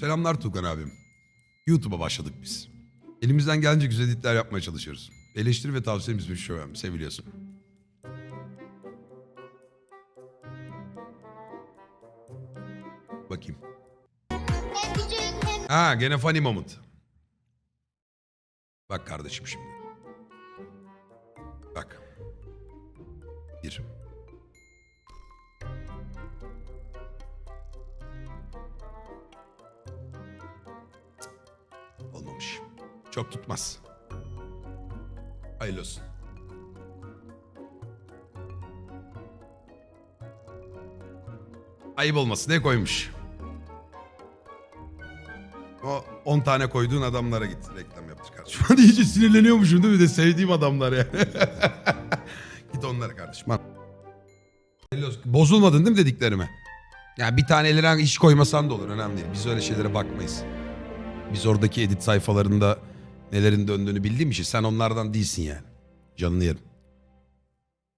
Selamlar Tugan abim. YouTube'a başladık biz. Elimizden gelince güzel editler yapmaya çalışıyoruz. Eleştiri ve tavsiyemiz bir şey önemli. Seviliyorsun. Bakayım. Ha gene funny moment. Bak kardeşim şimdi. Bak. Bir. Çok tutmaz. Hayırlı olsun. Ayıp olmasın ne koymuş? O 10 tane koyduğun adamlara git reklam yaptır kardeşim. Hadi iyice sinirleniyormuşum değil mi? Bir de sevdiğim adamlar ya. git onlara kardeşim. Bozulmadın değil mi dediklerime? Ya bir tane ellerine iş koymasan da olur önemli değil. Biz öyle şeylere bakmayız. Biz oradaki edit sayfalarında nelerin döndüğünü bildiğim için sen onlardan değilsin yani. Canını yerim.